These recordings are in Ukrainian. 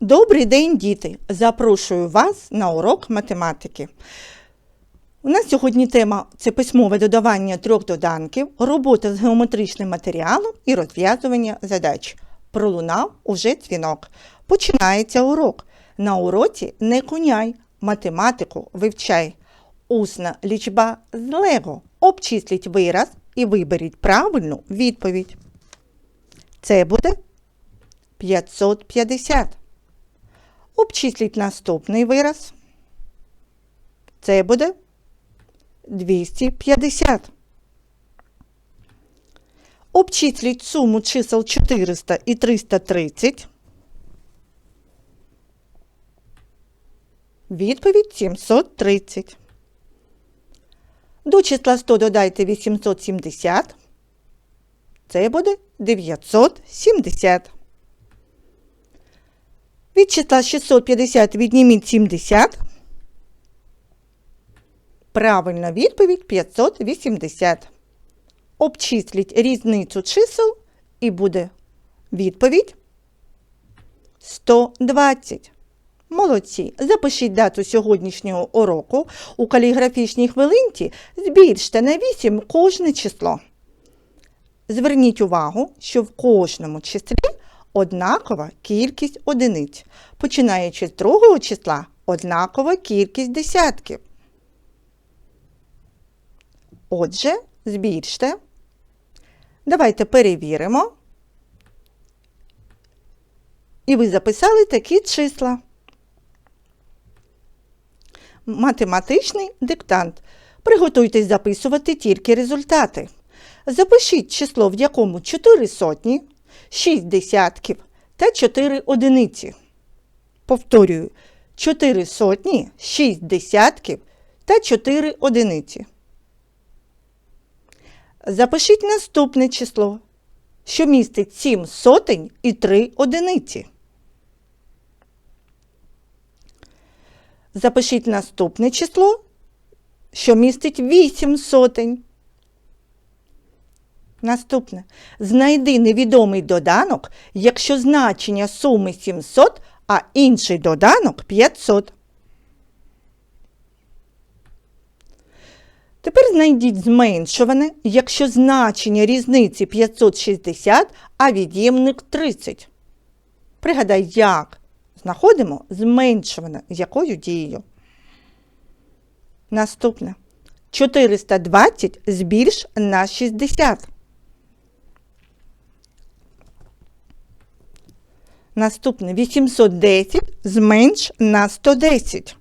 Добрий день, діти! Запрошую вас на урок математики. У нас сьогодні тема це письмове додавання трьох доданків, робота з геометричним матеріалом і розв'язування задач. Пролунав уже дзвінок. Починається урок. На уроці не куняй, математику вивчай. Усна лічба з лего. Обчисліть вираз і виберіть правильну відповідь. Це буде 550. Обчисліть наступний вираз. Це буде 250. Обчисліть суму чисел 400 і 330. Відповідь 730. До числа 100 додайте 870. Це буде 970. Від числа 650 відніміть 70. Правильна відповідь 580. Обчисліть різницю чисел і буде відповідь 120. Молодці. Запишіть дату сьогоднішнього уроку у каліграфічній хвилинці. Збільште на 8 кожне число. Зверніть увагу, що в кожному числі однакова кількість одиниць. Починаючи з другого числа, однакова кількість десятків. Отже, збільште. Давайте перевіримо. І ви записали такі числа. Математичний диктант. Приготуйтесь записувати тільки результати. Запишіть число, в якому 4 сотні, 6 десятків та 4 одиниці. Повторюю, 4 сотні, 6 десятків та 4 одиниці. Запишіть наступне число, що містить 7 сотень і 3 одиниці. Запишіть наступне число, що містить 8 сотень. Наступне. Знайди невідомий доданок, якщо значення суми 700, а інший доданок 500. Тепер знайдіть зменшуване, якщо значення різниці 560, а від'ємник 30. Пригадай, як знаходимо зменшуване, з якою дією. Наступне. 420 збільш на 60. Наступне 810 зменш на 110.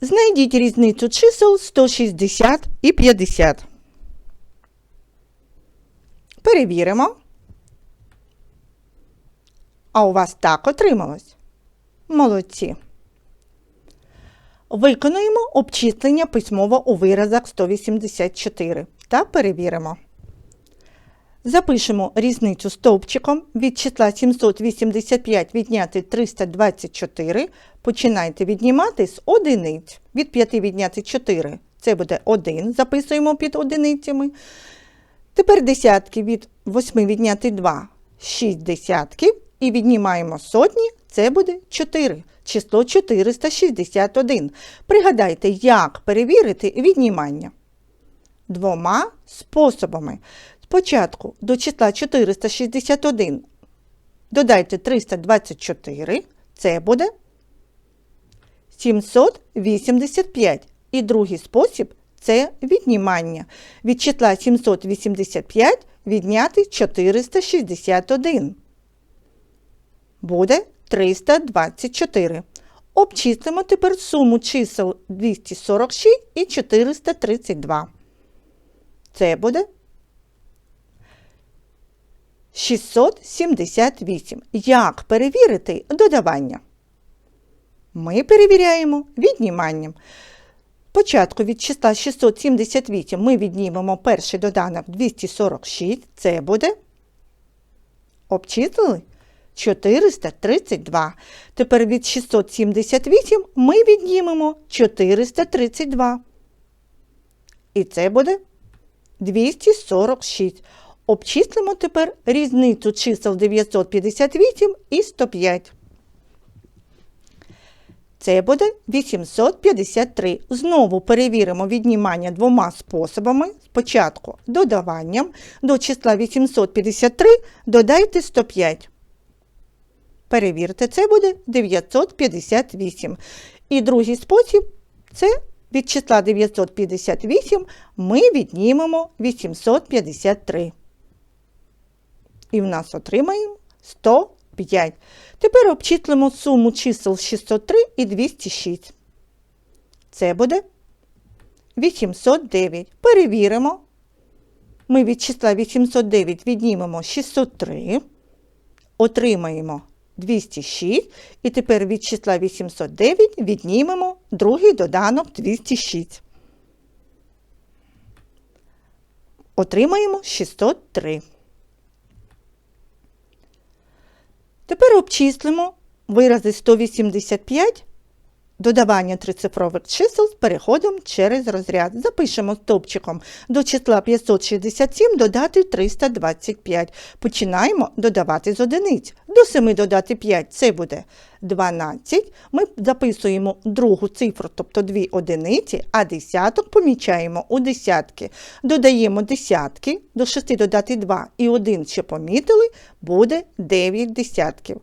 Знайдіть різницю чисел 160 і 50. Перевіримо. А у вас так отрималось? Молодці. Виконуємо обчислення письмово у виразах 184 та перевіримо. Запишемо різницю стовпчиком від числа 785 відняти 324. Починайте віднімати з одиниць. Від 5 відняти 4 це буде 1. Записуємо під одиницями. Тепер десятки від 8 відняти 2 6 десятків. І віднімаємо сотні, це буде 4. Число 461. Пригадайте, як перевірити віднімання. Двома способами. Спочатку до числа 461 додайте 324, це буде 785. І другий спосіб це віднімання. Від числа 785 відняти 461. Буде 324. Обчислимо тепер суму чисел 246 і 432. Це буде 678. Як перевірити додавання? Ми перевіряємо відніманням. Спочатку від числа 678 ми віднімемо перший доданок 246. Це буде. Обчислили? 432. Тепер від 678 ми віднімемо 432. І це буде 246. Обчислимо тепер різницю чисел 958 і 105. Це буде 853. Знову перевіримо віднімання двома способами. Спочатку додаванням до числа 853 додайте 105. Перевірте, це буде 958. І другий спосіб це від числа 958 ми віднімемо 853. І в нас отримаємо 105. Тепер обчислимо суму чисел 603 і 206. Це буде 809. Перевіримо. Ми від числа 809 віднімемо 603, отримаємо 206. І тепер від числа 809 віднімемо другий доданок 206. Отримаємо 603. Тепер обчислимо вирази 185, додавання трицифрових чисел з переходом через розряд. Запишемо стовпчиком до числа 567 додати 325. Починаємо додавати з одиниць. До 7 додати 5 це буде 12. Ми записуємо другу цифру, тобто 2 одиниці, а десяток помічаємо у десятки. Додаємо десятки, до 6 додати 2 і 1 ще помітили, буде 9 десятків.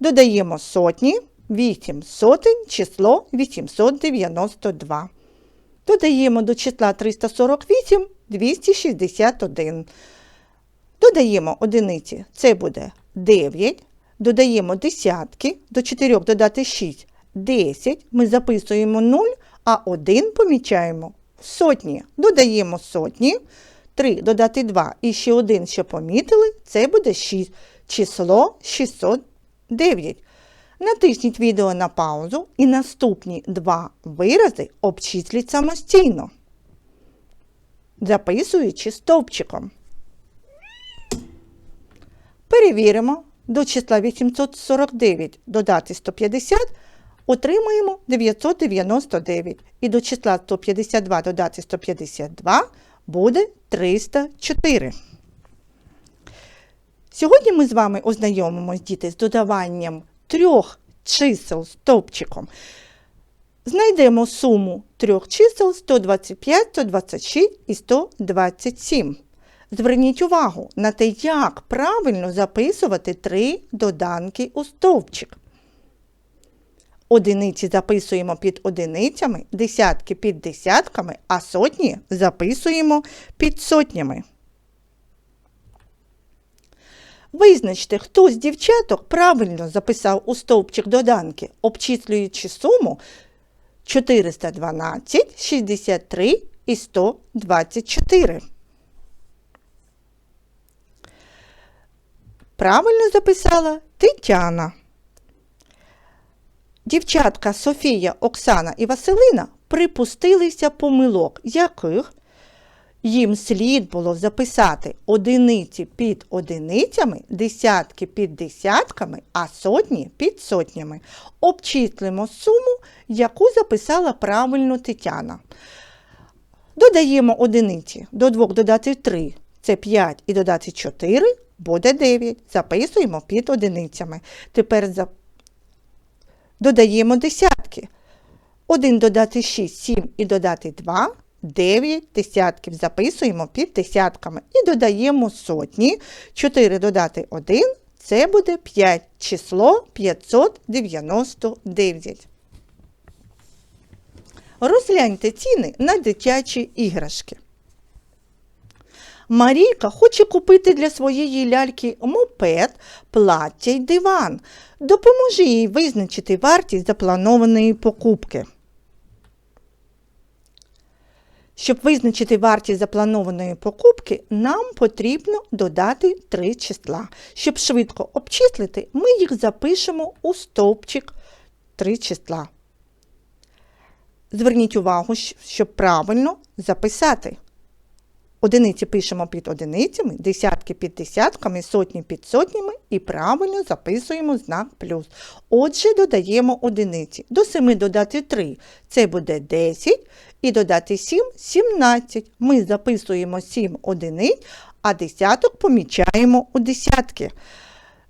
Додаємо сотні, 8 сотень, число 892. Додаємо до числа 348 261. Додаємо одиниці, це буде 9. Додаємо десятки, до 4 додати 6 10. Ми записуємо 0, а 1 помічаємо сотні. Додаємо сотні. 3 додати 2 і ще 1, що помітили, це буде 6. Число 609. Натисніть відео на паузу і наступні два вирази обчисліть самостійно, записуючи стовпчиком. Перевіримо. До числа 849 додати 150, отримаємо 999. І до числа 152 додати 152 буде 304. Сьогодні ми з вами ознайомимось, діти, з додаванням трьох чисел стовпчиком. Знайдемо суму трьох чисел 125, 126 і 127. Зверніть увагу на те, як правильно записувати три доданки у стовпчик. Одиниці записуємо під одиницями, десятки під десятками, а сотні записуємо під сотнями. Визначте, хто з дівчаток правильно записав у стовпчик доданки, обчислюючи суму 412, 63 і 124. Правильно записала Тетяна. Дівчатка Софія, Оксана і Василина припустилися помилок, яких їм слід було записати одиниці під одиницями, десятки під десятками, а сотні під сотнями. Обчислимо суму, яку записала правильно Тетяна. Додаємо одиниці до 2 додати 3 це 5 і додати 4 буде 9. Записуємо під одиницями. Тепер за... додаємо десятки. 1 додати 6, 7 і додати 2, 9 десятків. Записуємо під десятками. І додаємо сотні. 4 додати 1, це буде 5. Число 599. Розгляньте ціни на дитячі іграшки. Марійка хоче купити для своєї ляльки мопед, плаття й диван. Допоможи їй визначити вартість запланованої покупки. Щоб визначити вартість запланованої покупки, нам потрібно додати три числа. Щоб швидко обчислити, ми їх запишемо у стовпчик три числа. Зверніть увагу, щоб правильно записати. Одиниці пишемо під одиницями, десятки під десятками, сотні під сотнями і правильно записуємо знак плюс. Отже, додаємо одиниці. До 7 додати 3 це буде 10, і додати 7 17. Ми записуємо 7 одиниць, а десяток помічаємо у десятки.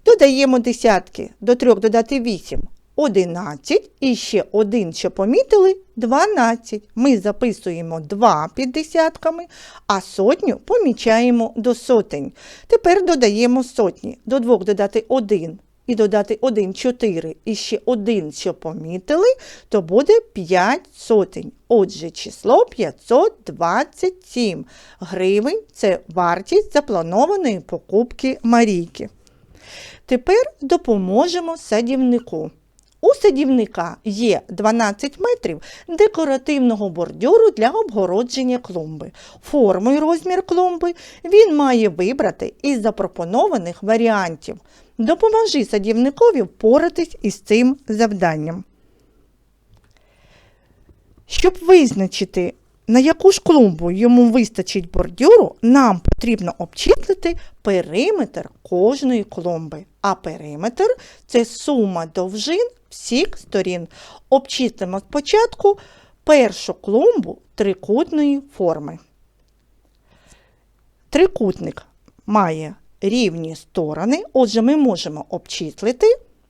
Додаємо десятки. До 3 додати 8. 11. І ще один, що помітили, 12. Ми записуємо 2 під десятками, а сотню помічаємо до сотень. Тепер додаємо сотні. До 2 додати 1 і додати 1 4 і ще один, що помітили, то буде 5 сотень. Отже, число 527 гривень це вартість запланованої покупки Марійки. Тепер допоможемо садівнику. У садівника є 12 метрів декоративного бордюру для обгородження клумби. Форму і розмір клумби він має вибрати із запропонованих варіантів. Допоможи садівникові впоратись із цим завданням. Щоб визначити, на яку ж клумбу йому вистачить бордюру, нам потрібно обчислити периметр кожної клумби. А периметр це сума довжин всіх сторін. Обчислимо спочатку першу клумбу трикутної форми. Трикутник має рівні сторони, отже, ми можемо обчислити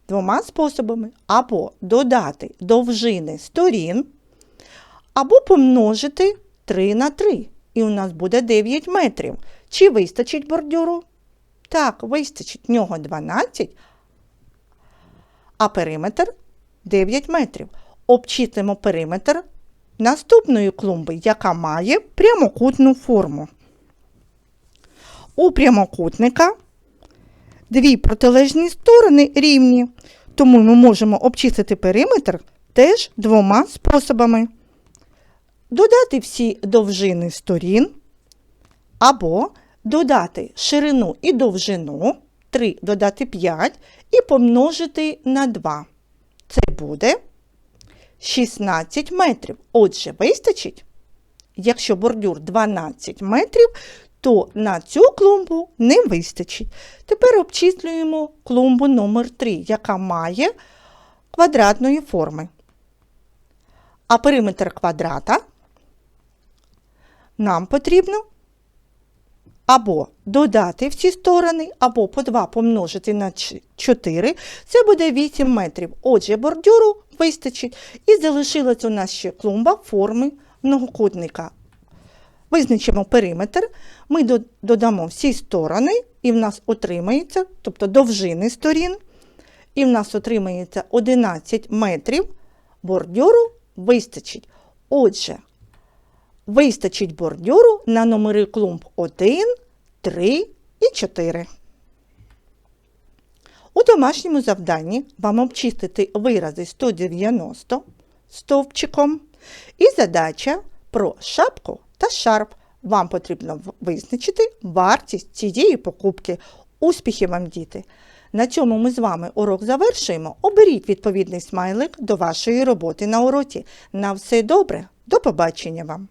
двома способами: або додати довжини сторін, або помножити 3 на 3. І у нас буде 9 метрів. Чи вистачить бордюру? Так, вистачить. В нього 12, а периметр 9 метрів. Обчислимо периметр наступної клумби, яка має прямокутну форму. У прямокутника дві протилежні сторони рівні, тому ми можемо обчислити периметр теж двома способами. Додати всі довжини сторін, або додати ширину і довжину 3 додати 5 і помножити на 2. Це буде 16 метрів. Отже, вистачить, якщо бордюр 12 метрів, то на цю клумбу не вистачить. Тепер обчислюємо клумбу номер 3 яка має квадратної форми. А периметр квадрата нам потрібно або додати всі сторони, або по 2 помножити на 4. Це буде 8 метрів. Отже, бордюру вистачить. І залишилась у нас ще клумба форми многокутника. Визначимо периметр, ми додамо всі сторони, і в нас отримається, тобто довжини сторін, і в нас отримається 11 метрів. Бордюру вистачить. Отже, вистачить бордюру на номери клумб 1, 3 і 4. У домашньому завданні вам обчистити вирази 190 стовпчиком і задача про шапку та шарф. Вам потрібно визначити вартість цієї покупки. Успіхів вам, діти! На цьому ми з вами урок завершуємо. Оберіть відповідний смайлик до вашої роботи на уроці. На все добре. До побачення вам!